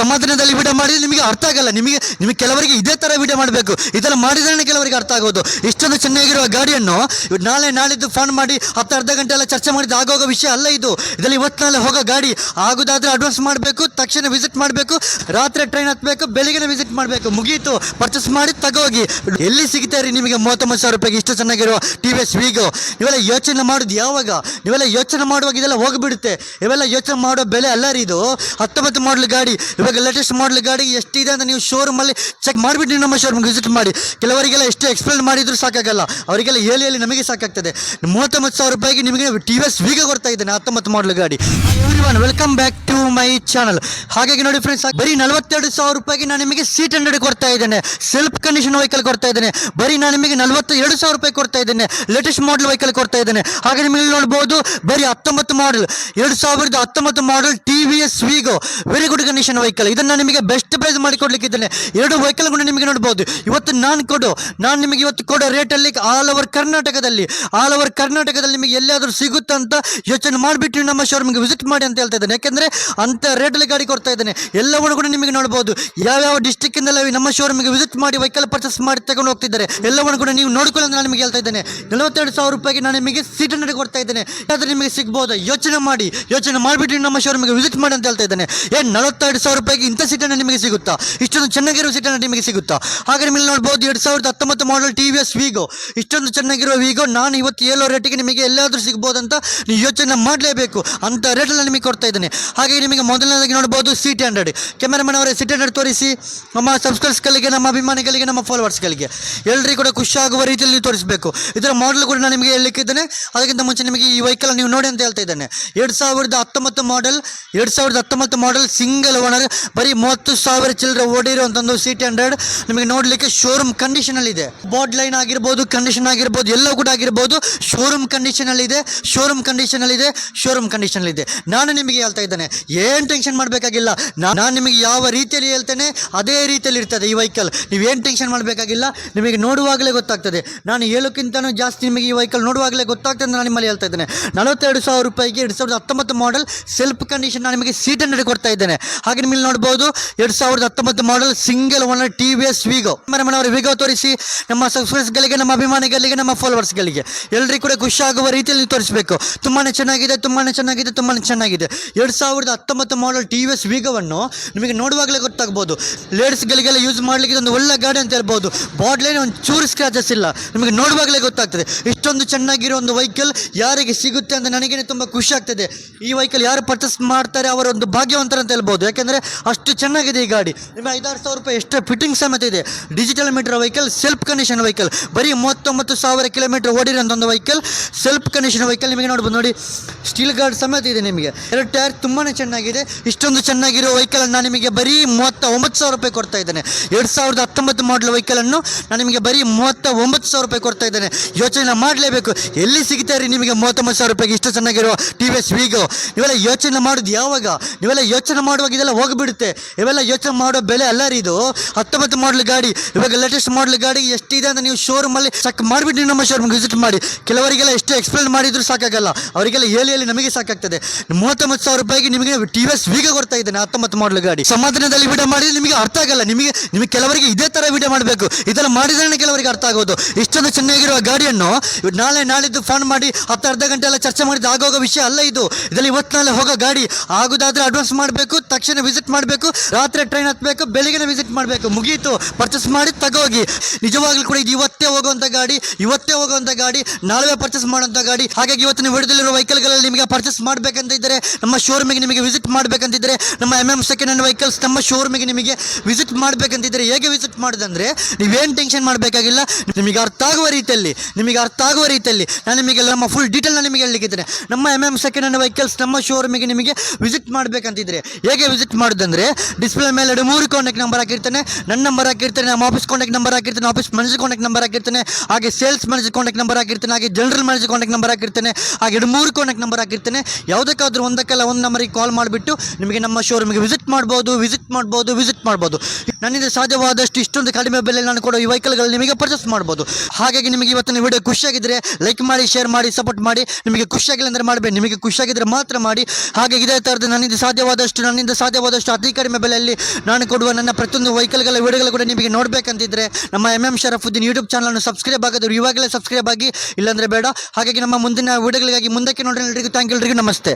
ಸಮಾಧಾನದಲ್ಲಿ video ಮಾಡಿದ್ರೆ ನಿಮಗೆ ಅರ್ಥ ಆಗಲ್ಲ. ನಿಮಗೆ ನಿಮಗೆ ಕೆಲವರಿಗೆ ಇದೇ ತರ ವಿಡಿಯೋ ಮಾಡಬೇಕು. ಇದೆಲ್ಲ ಮಾಡಿದ್ರೆ ಕೆಲವರಿಗೆ ಅರ್ಥ ಆಗೋದು. ಇಷ್ಟೊಂದು ಚೆನ್ನಾಗಿರುವ ಗಾಡಿಯನ್ನು ನಾಳೆ, ನಾಳಿದ್ದು ಫೋನ್ ಮಾಡಿ ಹತ್ತು, ಅರ್ಧ ಗಂಟೆ ಎಲ್ಲ ಚರ್ಚೆ ಮಾಡಿದ್ದು ಆಗೋಗೋ ವಿಷಯ ಅಲ್ಲ ಇದು. ಇದರಲ್ಲಿ ಇವತ್ತು ನಾಳೆ ಹೋಗೋ ಗಾಡಿ ಆಗೋದಾದ್ರೆ ಅಡ್ವಾನ್ಸ್ ಮಾಡಬೇಕು, ತಕ್ಷಣ ವಿಸಿಟ್ ಮಾಡಬೇಕು, ರಾತ್ರಿ ಟ್ರೈನ್ ಹತ್ತಬೇಕು ಬೆಳಿಗ್ಗೆ ವಿಸಿಟ್ ಮಾಡಬೇಕು. ಮುಗೀತು. ಪರ್ಚೇಸ್ ಮಾಡಿ ತಗೋಗಿ. ಎಲ್ಲಿ ಸಿಗ್ತಾ ರೀ ನಿಮಗೆ ಮೂವತ್ತೊಂಬತ್ತು ಸಾವಿರ ರೂಪಾಯಿಗೆ ಇಷ್ಟು ಚೆನ್ನಾಗಿರುವ ಟಿ ವಿ ಎಸ್ ವಿಗೋ ಇವೆಲ್ಲ ಯೋಚನೆ ಮಾಡೋದು ಯಾವಾಗ? ನೀವೆಲ್ಲ ಯೋಚನೆ ಮಾಡುವಾಗ ಇದೆಲ್ಲ ಹೋಗ್ಬಿಡುತ್ತೆ. ಇವೆಲ್ಲ ಯೋಚನೆ ಮಾಡೋ ಬೆಲೆ ಅಲ್ಲ ರೀ ಇದು. ಹತ್ತೊಂಬತ್ತು ಮಾಡಲು ಗಾಡಿ. ಇವಾಗ ಲೇಟೆಸ್ಟ್ ಮಾಡಲ್ ಗಾಡಿ ಎಷ್ಟಿದೆ ಅಂತ ನೀವು ಶೋರೂಮಲ್ಲಿ ಚೆಕ್ ಮಾಡಿಬಿಟ್ಟು ನಮ್ಮ ಶೋರೂಮ್ಗೆ ವಿಸಿಟ್ ಮಾಡಿ. ಕೆಲವರಿಗೆಲ್ಲ ಎಷ್ಟು ಎಕ್ಸ್ಪ್ಲೇನ್ ಮಾಡಿದ್ರು ಸಾಕಾಗಲ್ಲ. ಅವರಿಗೆಲ್ಲ ಹೇಳಿ ಹೇಳಿ ನಮಗೆ ಸಾಕಾಗ್ತದೆ. ಮೂವತ್ತೊಂಬತ್ತು ಸಾವಿರ ರೂಪಾಯಿಗೆ ನಿಮಗೆ ಟಿ ವಿ ಎಸ್ ವಿಗೋ ಕೊಡ್ತಾ ಇದ್ದೇನೆ, ಹತ್ತೊಂಬತ್ತು ಮಾಡಲ್ ಗಾಡಿ. Welcome back to my channel ಹಾಗಾಗಿ ನೋಡಿ ಫ್ರೆಂಡ್ಸ್ ಬರೀ ನಲವತ್ತೆರಡು ಸಾವಿರ ರೂಪಾಯಿಗೆ ನಾನು ನಿಮಗೆ ಸೀಟ್ ಹಂಡ್ರೆಡ್ ಕೊಡ್ತಾ ಇದ್ದೇನೆ. ಸೆಲ್ಫ್ ಕಂಡೀಷನ್ ವೆಹಿಕಲ್ ಕೊಡ್ತಾ ಇದ್ದೇನೆ. ಬರೀ ನಾನು ನಿಮಗೆ ನಲವತ್ತೆರಡು ಸಾವಿರ ರೂಪಾಯಿ ಕೊಡ್ತಾ ಇದ್ದೇನೆ. ಲೇಟೆಸ್ಟ್ ಮಾಡಲ್ ವೆಹಿಕಲ್ ಕೊಡ್ತಾ ಇದ್ದೇನೆ. ಹಾಗೆ ನಿಮಗೆ ನೋಡ್ಬೋದು, ಬರೀ ಹತ್ತೊಂಬತ್ತು ಮಾಡಲ್ ಎರಡು ಸಾವಿರದ ಹತ್ತೊಂಬತ್ತು model T V S Wego very good condition vehicle ಇದನ್ನು ನಿಮಗೆ ಬೆಸ್ಟ್ ಪ್ರೈಸ್ ಮಾಡಿ ಕೊಡ್ಲಿಕ್ಕಿದ್ದೇನೆ ಎರಡು ವೆಹಿಕಲ್ ಕೂಡ ನಿಮಗೆ ನೋಡ್ಬೋದು. ಇವತ್ತು ನಾನು ಕೊಡು, ನಾನು ನಿಮಗೆ ಇವತ್ತು ಕೊಡೋ ರೇಟಲ್ಲಿ ಆಲ್ ಓವರ್ ಕರ್ನಾಟಕದಲ್ಲಿ ಆಲ್ ಓವರ್ ಕರ್ನಾಟಕದಲ್ಲಿ ನಿಮಗೆ ಎಲ್ಲಿಯಾದರೂ ಸಿಗುತ್ತೆ ಅಂತ ಯೋಚನೆ ಮಾಡಿಬಿಟ್ಟು ನಮ್ಮ ಶೋರೂಮ್ಗೆ ವಿಸಿಟ್ ಮಾಡಿ ಅಂತ ಹೇಳ್ತಾ ಇದ್ದೇನೆ. ಯಾಕೆಂದರೆ ಅಂಥ ರೇಟಲ್ಲಿ ಗಾಡಿ ಕೊಡ್ತಾ ಇದ್ದೇನೆ. ಎಲ್ಲವನ್ನು ಕೂಡ ನಿಮಗೆ ನೋಡ್ಬೋದು. ಯಾವ್ಯಾವ ಡಿಸ್ಟಿಕ್ಕಿಂದೆಲ್ಲ ನಮ್ಮ ಶೋರೂಮ್ಗೆ ವಿಸಿಟ್ ಮಾಡಿ ವೆಹಿಕಲ್ ಪರ್ಚೇಸ್ ಮಾಡಿ ತಗೊಂಡು ಹೋಗ್ತಿದ್ದಾರೆ, ಎಲ್ಲವನ್ನು ಕೂಡ ನೀವು ನೋಡ್ಕೊಳ್ಳಿ ಅಂತ ನಾನು ನಿಮಗೆ ಹೇಳ್ತಾ ಇದ್ದೇನೆ. ನಲವತ್ತೆರಡು ಸಾವಿರ ರೂಪಾಯಿಗೆ ನಾನು ನಿಮಗೆ ಸೀಟ್ ನಡೆ ಕೊಡ್ತಾ ಇದ್ದೇನೆ. ಯಾವ್ದು ನಿಮಗೆ ಸಿಗ್ಬೋದು? ಯೋಚನೆ ಮಾಡಿ, ಯೋಚನೆ ಮಾಡಿಬಿಟ್ಟು ನಮ್ಮ ಶೋರೂಮ್ಗೆ ವಿಸಿಟ್ ಮಾಡಿ ಅಂತ ಹೇಳ್ತಾ ಇದ್ದೇನೆ. ಏನು ನಲವತ್ತೆರಡು ಸಾವಿರ ರೂಪಾಯಿಗೆ ಇಂಥ ಸೀಟನ್ನು ನಿಮಗೆ ಸಿಗುತ್ತಾ? ಇಷ್ಟೊಂದು ಚೆನ್ನಾಗಿರೋ ಸೀಟನ್ನು ನಿಮಗೆ ಸಿಗುತ್ತಾ? ಹಾಗೆ ನಿಮಗೆ ನೋಡ್ಬೋದು ಎರಡು ಸಾವಿರದ ಹತ್ತೊಂಬತ್ತು model T V S Wego ಇಷ್ಟೊಂದು ಚೆನ್ನಾಗಿರೋ ವಿಗೋ ನಾನು ಇವತ್ತು ಏಳೋ ರೇಟಿಗೆ ನಿಮಗೆ ಎಲ್ಲಾದರೂ ಸಿಗ್ಬೋದು ಅಂತ ನೀವು ಯೋಚನೆ ಮಾಡಲೇಬೇಕು ಅಂತ ರೇಟಲ್ಲಿ ನಿಮಗೆ ಕೊಡ್ತಾ ಇದ್ದೇನೆ. ಹಾಗೆ ನಿಮಗೆ ಮೊದಲನೇದಾಗಿ ನೋಡ್ಬೋದು ಸೀಟ್ ಹಂಡ್ರೆಡ್ ಕ್ಯಾಮೆರಾಮನ್ ಅವರೇ ಸಿಟಿ ಹಂಡ್ರೆಡ್ ತೋರಿಸಿ, ನಮ್ಮ ಸಬ್ಸ್ಕ್ರೈಬ್ಸ್ಗಳಿಗೆ ನಮ್ಮ ಅಭಿಮಾನಿಗಳಿಗೆ, ನಮ್ಮ ಫಾಲೋವರ್ಸ್ಗಳಿಗೆ ಎಲ್ಲರಿಗೂ ಕೂಡ ಖುಷಿಯಾಗುವ ರೀತಿಯಲ್ಲಿ ತೋರಿಸಬೇಕು. ಇದರ ಮಾಡಲ್ ಕೂಡ ನಾನು ನಿಮಗೆ ಹೇಳಲಿಕ್ಕಿದ್ದೇನೆ ಅದಕ್ಕಿಂತ ಮುಂಚೆ ನಿಮಗೆ ಈ ವೆಹಿಕಲ್ ನೀವು ನೋಡಿ ಅಂತ ಹೇಳ್ತಾ ಇದ್ದೇನೆ. ಎರಡು ಸಾವಿರದ ಹತ್ತೊಂಬತ್ತು ಮಾಡೆಲ್ ಎರಡು ಸಾವಿರದ ಹತ್ತೊಂಬತ್ತು ಮಾಡೆಲ್ ಸಿಂಗಲ್ ಓನರ್ ಬರೀ ಮೂವತ್ತು ಸಾವಿರ ಚಿಲ್ಲರೆ ಓಡಿರುವಂಥ ಒಂದು ಟಿ ಹಂಡ್ರೆಡ್ ನಿಮಗೆ ನೋಡ್ಲಿಕ್ಕೆ ಶೋರೂಮ್ ಕಂಡೀಷನಲ್ಲಿ ಇದೆ ಬೋರ್ಡ್ ಲೈನ್ ಆಗಿರ್ಬೋದು ಕಂಡೀಷನ್ ಆಗಿರ್ಬೋದು ಎಲ್ಲ ಕೂಡ ಆಗಿರ್ಬೋದು ಶೋರೂಮ್ ಕಂಡೀಷನಲ್ಲಿ ಇದೆ ಶೋರೂಮ್ ಕಂಡೀಷನಲ್ಲಿ ಇದೆ ಶೋರೂಮ್ ಕಂಡೀಷನಲ್ಲಿ ಇದೆ ನಾನು ನಿಮಗೆ ಹೇಳ್ತಾ ಇದ್ದೇನೆ, ಏನ್ ಟೆನ್ಷನ್ ಮಾಡಬೇಕಾಗಿಲ್ಲ. ನಾನು ನಿಮಗೆ ಯಾವ ರೀತಿಯಲ್ಲಿ ಹೇಳ್ತೇನೆ, ಅದೇ ರೀತಿಯಲ್ಲಿ ಇರ್ತದೆ ಈ ವೆಹಿಕಲ್ ನೀವೇನು ಟೆನ್ಷನ್ ಮಾಡಬೇಕಾಗಿಲ್ಲ, ನಿಮಗೆ ನೋಡುವಾಗಲೇ ಗೊತ್ತಾಗ್ತದೆ. ನಾನು ಹೇಳೋಕ್ಕಿಂತನೂ ಜಾಸ್ತಿ ನಿಮಗೆ ಈ ವೆಹಿಕಲ್ ನೋಡುವಾಗಲೇ ಗೊತ್ತಾಗ್ತದೆ ನಾನು ನಿಮ್ಮಲ್ಲಿ ಹೇಳ್ತಾ ಇದ್ದೇನೆ. ನಲವತ್ತೆರಡು ಸಾವಿರ ರೂಪಾಯಿಗೆ ಎರಡು ಸಾವಿರದ ಹತ್ತೊಂಬತ್ತು ಮಾಡೆಲ್ ಸೆಲ್ಫ್ ಕಂಡೀಷನ್ ನಾನು ನಿಮಗೆ ಸೀಟ್ ಹಂಡ್ರೆಡ್ ಕೊಡ್ತಾ ಇದ್ದೇನೆ. ಹಾಗೆ ನೋಡಬಹುದು ಎರಡು ಸಾವಿರದ ಹತ್ತೊಂಬತ್ತು model single owner T V S Wego ಮನೆಯವರ ವಿಗೋ ತೋರಿಸಿ, ನಮ್ಮ ಸಬ್ಸ್ಕ್ರೈಬ್ಸ್ಗಳಿಗೆ ನಮ್ಮ ಅಭಿಮಾನಿಗಳಿಗೆ, ನಮ್ಮ ಫಾಲೋವರ್ಸ್ಗಳಿಗೆ ಎಲ್ಲರಿಗೂ ಕೂಡ ಖುಷಿ ಆಗುವ ರೀತಿಯಲ್ಲಿ ತೋರಿಸಬೇಕು. ತುಂಬಾ ಚೆನ್ನಾಗಿದೆ ತುಂಬಾ ಚೆನ್ನಾಗಿದೆ ತುಂಬಾ ಚೆನ್ನಾಗಿದೆ. ಎರಡು ಸಾವಿರದ ಹತ್ತೊಂಬತ್ತು ಮಾಡೆಲ್ ಟಿ ವಿ ಎಸ್ ವಿಗೋವನ್ನು ನಿಮಗೆ ನೋಡುವಾಗಲೇ ಗೊತ್ತಾಗ್ಬೋದು. ಲೇಡೀಸ್ಗಳಿಗೆಲ್ಲ ಯೂಸ್ ಮಾಡಲಿಕ್ಕೆ ಒಂದು ಒಳ್ಳೆ ಗಾಡಿ ಅಂತ ಹೇಳ್ಬೋದು. ಬಾಡ್ಲೇನೆ ಒಂದು ಚೂರು ಸ್ಕ್ರಾಚಸ್ ಇಲ್ಲ. ನಿಮಗೆ ನೋಡುವಾಗಲೇ ಗೊತ್ತಾಗ್ತದೆ. ಇಷ್ಟೊಂದು ಚೆನ್ನಾಗಿರೋ ಒಂದು ವೆಹಿಕಲ್ ಯಾರಿಗೆ ಸಿಗುತ್ತೆ ಅಂತ ನನಗೇನೆ ತುಂಬ ಖುಷಿ ಆಗ್ತದೆ. ಈ ವೆಹಿಕಲ್ ಯಾರು ಪರ್ಚೇಸ್ ಮಾಡ್ತಾರೆ ಅವರ ಒಂದು ಭಾಗ್ಯವಂತರ ಅಂತ ಹೇಳ್ಬೋದು. ಯಾಕೆಂದರೆ ಅಷ್ಟು ಚೆನ್ನಾಗಿದೆ ಈ ಗಾಡಿ. ನಿಮಗೆ ಐದಾರು ಸಾವಿರ ರೂಪಾಯಿ ಎಷ್ಟೇ ಫಿಟ್ಟಿಂಗ್ ಸಮೇತ ಇದೆ. Digital meter vehicle self condition vehicle ಬರೀ ಮೂವತ್ತೊಂಬತ್ತು ಸಾವಿರ ಕಿಲೋಮೀಟರ್ ಓಡಿರೋಂಥ ಒಂದು ವೆಹಿಕಲ್ ಸೆಲ್ಫ್ ಕಂಡೀಷನ್ ವೆಹಿಕಲ್ ನಿಮಗೆ ನೋಡ್ಬೋದು ನೋಡಿ. ಸ್ಟೀಲ್ ಗಾರ್ಡ್ ಸಮೇತ ಇದೆ ನಿಮಗೆ. ಎರಡು ಟೈರ್ ತುಂಬಾ ಚೆನ್ನಾಗಿದೆ. ಇಷ್ಟೊಂದು ಚೆನ್ನಾಗಿರೋ ವೆಹಿಕಲ್ ನಾನು ನಿಮಗೆ ಬರೀ ಮೂವತ್ತ ಒಂಬತ್ತು ಸಾವಿರ ರೂಪಾಯಿ ಕೊಡ್ತಾ ಇದ್ದೇನೆ. ಎರಡು ಸಾವಿರದ ಹತ್ತೊಂಬತ್ತು ಮಾಡಲ್ ವೆಹಿಕಲನ್ನು ನಾನು ನಿಮಗೆ ಬರೀ ಮೂವತ್ತ ಒಂಬತ್ತು ಸಾವಿರ ರೂಪಾಯಿ ಕೊಡ್ತಾ ಇದ್ದೇನೆ. ಯೋಚನೆ ಮಾಡಲೇಬೇಕು. ಎಲ್ಲಿ ಸಿಗ್ತಾ ರೀ ನಿಮಗೆ ಮೂವತ್ತೊಂಬತ್ತು ಸಾವಿರ ರೂಪಾಯಿಗೆ ಇಷ್ಟು ಚೆನ್ನಾಗಿರೋ ಟಿ ವಿ ಎಸ್ ವಿಗೋ ನೀವೆಲ್ಲ ಯೋಚನೆ ಮಾಡೋದು ಯಾವಾಗ? ನೀವೆಲ್ಲ ಯೋಚನೆ ಮಾಡುವಾಗ ಇದೆಲ್ಲ ಹೋಗ್ಬಿಡುತ್ತೆ ಇವೆಲ್ಲ ಯೋಚನೆ ಮಾಡೋ ಬೆಲೆ ಅಲ್ಲ ರೀ ಇದು. ಹತ್ತೊಂಬತ್ತು ಮಾಡಲ್ ಗಾಡಿ, ಇವಾಗ ಲೇಟೆಸ್ಟ್ ಮಾಡಲ್ ಗಾಡಿ ಎಷ್ಟಿದೆ ಅಂತ ನೀವು ಶೋರೂಮಲ್ಲಿ ಚೆಕ್ ಮಾಡಿಬಿಟ್ಟು ನೀವು ನಮ್ಮ ಶೋರೂಮ್ ವಿಸಿಟ್ ಮಾಡಿ. ಕೆಲವರಿಗೆಲ್ಲ ಎಷ್ಟು ಎಕ್ಸ್ಪ್ಲೇನ್ ಮಾಡಿದ್ರು ಸಾಕಾಗಲ್ಲ. ಅವರಿಗೆಲ್ಲ ಹೇಳಿ ಹೇಳಿ ನಮಗೆ ಸಾಕಾಗ್ತದೆ. ಮೂವತ್ತೊಂಬತ್ತು ಸಾವಿರ ರೂಪಾಯಿಗೆ ನಿಮಗೆ ಟಿ ವಿ ಎಸ್ ವೀಗ ಕೊಡ್ತಾ ಇದ್ದೇನೆ ಹತ್ತೊಂಬತ್ತು ಮಾಡಲ್ ಗಾಡಿ. ಸಮಾಧಾನದಲ್ಲಿ ವಿಡಿಯೋ ಮಾಡಿದ್ರೆ ನಿಮಗೆ ಅರ್ಥ ಆಗಲ್ಲ. ನಿಮಗೆ ನಿಮಗೆ ಕೆಲವರಿಗೆ ಇದೇ ಥರ ವಿಡಿಯೋ ಮಾಡಬೇಕು. ಇದೆಲ್ಲ ಮಾಡಿದ್ರೆ ಕೆಲವರಿಗೆ ಅರ್ಥ ಆಗೋದು. ಇಷ್ಟೊಂದು ಚೆನ್ನಾಗಿರುವ ಗಾಡಿಯನ್ನು ನಾಳೆ, ನಾಳಿದ್ದು ಫೋನ್ ಮಾಡಿ ಹತ್ತು, ಅರ್ಧ ಗಂಟೆ ಎಲ್ಲ ಚರ್ಚೆ ಮಾಡಿದ್ದು ಆಗೋಗೋ ವಿಷಯ ಅಲ್ಲ ಇದು. ಇದರಲ್ಲಿ ಇವತ್ತು, ನಾಳೆ ಹೋಗೋ ಗಾಡಿ. ಆಗೋದಾದ್ರೆ ಅಡ್ವಾನ್ಸ್ ಮಾಡಬೇಕು, ತಕ್ಷಣ ವಿಸಿಟ್ ಮಾಡಬೇಕು, ರಾತ್ರಿ ಟ್ರೈನ್ ಹತ್ತಬೇಕು ಬೆಳಿಗ್ಗೆ ವಿಸಿಟ್ ಮಾಡಬೇಕು. ಮುಗೀತು ಪರ್ಚೇಸ್ ಮಾಡಿ ತಗೋಗಿ. ನಿಜವಾಗ್ಲೂ ಕೂಡ ಇದು ಇವತ್ತೇ ಹೋಗುವಂಥ ಗಾಡಿ, ಇವತ್ತೇ ಹೋಗುವಂಥ ಗಾಡಿ ನಾಳೆ ಪರ್ಚೇಸ್ ಮಾಡುವಂಥ ಗಾಡಿ. ಹಾಗಾಗಿ ಇವತ್ತು ನೀವು ಹಿಡಿದಲ್ಲಿರೋ ವೆಹಿಕಲ್ಗಳಲ್ಲಿ ನಿಮಗೆ ಪರ್ಚೇಸ್ ಮಾಡಬೇಕಂತ ಇದ್ದರೆ ನಮ್ಮ ಶೋರೂಮಿಗೆ ನಿಮಗೆ ವಿಸಿಟ್ ಮಾಡಬೇಕಂತಿದ್ದರೆ ನಮ್ಮ M M second hand vehicles ನಮ್ಮ ಶೋರೂಮಿಗೆ ನಿಮಗೆ ವಿಸಿಟ್ ಮಾಡಬೇಕಂತಿದ್ದರೆ ಹೇಗೆ ವಿಸಿಟ್ ಮಾಡಿದಂದರೆ ನೀವೇನು ಟೆನ್ಷನ್ ಮಾಡಬೇಕಾಗಿಲ್ಲ. ನಿಮಗೆ ಅರ್ಥ ಆಗುವ ರೀತಿಯಲ್ಲಿ, ನಿಮಗೆ ಅರ್ಥ ಆಗುವ ರೀತಿಯಲ್ಲಿ ನಾನು ನಿಮಗೆ ನಮ್ಮ ಫುಲ್ ಡೀಟೇಲ್ ನಿಮಗೆ ಹೇಳಲಿಕ್ಕಿದ್ದೇನೆ ನಮ್ಮ M M second hand vehicles ನಮ್ಮ ಶೋರೂಮಿಗೆ ನಿಮಗೆ ವಿಸಿಟ್ ಮಾಡಬೇಕಂತಿದ್ರೆ ಹೇಗೆ ವಿಸಿಟ್ ಮಾಡೋದಂದ್ರೆ ಡಿಸ್ಪ್ಲೇ ಮೇಲೆ ಮೂರು ಕಾಂಟ್ಯಾಕ್ಟ್ ನಂಬರ್ ಹಾಕಿರ್ತಾನೆ. ನನ್ನ ನಂಬರ್ ಹಾಕಿರ್ತಾನೆ, ನಮ್ಮ ಆಫೀಸ್ ಕಾಂಟ್ಯಾಕ್ಟ್ ನಂಬರ್ ಹಾಕಿರ್ತಾನೆ ಆಫೀಸ್ ಮ್ಯಾನೇಜರ್ ಕಾಂಟ್ಯಾಕ್ಟ್ ನಂಬರ್ ಹಾಕಿರ್ತಾನೆ, ಹಾಗೆ ಸೇಲ್ಸ್ ಮ್ಯಾನೇಜರ್ ಕಾಂಟ್ಯಾಕ್ಟ್ ನಂಬರ್ ಹಾಕಿರ್ತಾನೆ, ಹಾಗೆ ಜನರಲ್ ಮ್ಯಾನೇಜರ್ ಕಾಂಟ್ಯಾಕ್ಟ್ ನಂಬರ್ ಹಾಕಿರ್ತಾನೆ, ಹಾಗೆ ಎರಡು, ಮೂರು ಕಾಂಟ್ಯಾಕ್ಟ್ ನಂಬರ್ ಹಾಕಿರ್ತಾನೆ. ಯಾವುದಕ್ಕಾದ್ರೂ ಒಂದಕ್ಕೆಲ್ಲ ಒಂದು ನಂಬರಿಗೆ ಕಾಲ್ ಮಾಡಿಬಿಟ್ಟು ನಿಮಗೆ ನಮ್ಮ ಶೋರೂಮಿಗೆ ವಿಸಿಟ್ ಮಾಡ್ಬೋದು ವಿಸಿಟ್ ಮಾಡ್ಬೋದು ವಿಸಿಟ್ ಮಾಡ್ಬೋದು. ನನ್ನಿಂದ ಸಾಧ್ಯವಾದಷ್ಟು ಇಷ್ಟೊಂದು ಕಡಿಮೆ ಬೆಲೆ ನಾನು ಕೊಡೋ ಈ ವೆಹಿಕಲ್ಗಳು ನಿಮಗೆ ಪರ್ಚೇಸ್ ಮಾಡ್ಬೋದು. ಹಾಗಾಗಿ ನಿಮಗೆ ಇವತ್ತಿನ ವಿಡಿಯೋ ಖುಷಿಯಾಗಿದ್ದರೆ ಲೈಕ್ ಮಾಡಿ ಶೇರ್ ಮಾಡಿ ಸಪೋರ್ಟ್ ಮಾಡಿ. ನಿಮಗೆ ಖುಷಿಯಾಗಿಲ್ಲ ಅಂದರೆ ಮಾಡಬೇಡಿ. ನಿಮಗೆ ಖುಷಿಯಾಗಿದ್ದರೆ ಮಾತ್ರ ಮಾಡಿ. ಹಾಗೆ ಇದೇ ಥರದ ನನ್ನಿಂದ ಸಾಧ್ಯವಾದಷ್ಟು ನನ್ನಿಂದ ಸಾಧ್ಯವಾದಷ್ಟು ಆದಷ್ಟು ಅತಿ ಕಡಿಮೆ ಬೆಲೆಯಲ್ಲಿ ನಾನು ಕೊಡುವ ನನ್ನ ಪ್ರತಿಯೊಂದು ವೆಹಿಕಲ್ಗಳ ವಿಡಿಯೋಗಳು ಕೂಡ ನಿಮಗೆ ನೋಡಬೇಕಂತಿದ್ರೆ ನಮ್ಮ ಎಂ ಎಂ ಶರಫುದ್ದೀನ್ ಯೂಟ್ಯೂಬ್ ಚಾನಲನ್ನು ಸಬ್ಸ್ಕ್ರೈಬ್ ಆಗೋದು ಇವಾಗಲೇ ಸಬ್ಸ್ಕ್ರೈಬ್ ಆಗಿ, ಇಲ್ಲಾಂದರೆ ಬೇಡ. ಹಾಗಾಗಿ ನಮ್ಮ ಮುಂದಿನ ವಿಡಿಯೋಗಳಿಗಾಗಿ ಮುಂದಕ್ಕೆ ನೋಡ್ರಿ. ಎಲ್ರಿಗೂ ಥ್ಯಾಂಕ್ ಎಲ್ರಿಗೂ ನಮಸ್ತೆ.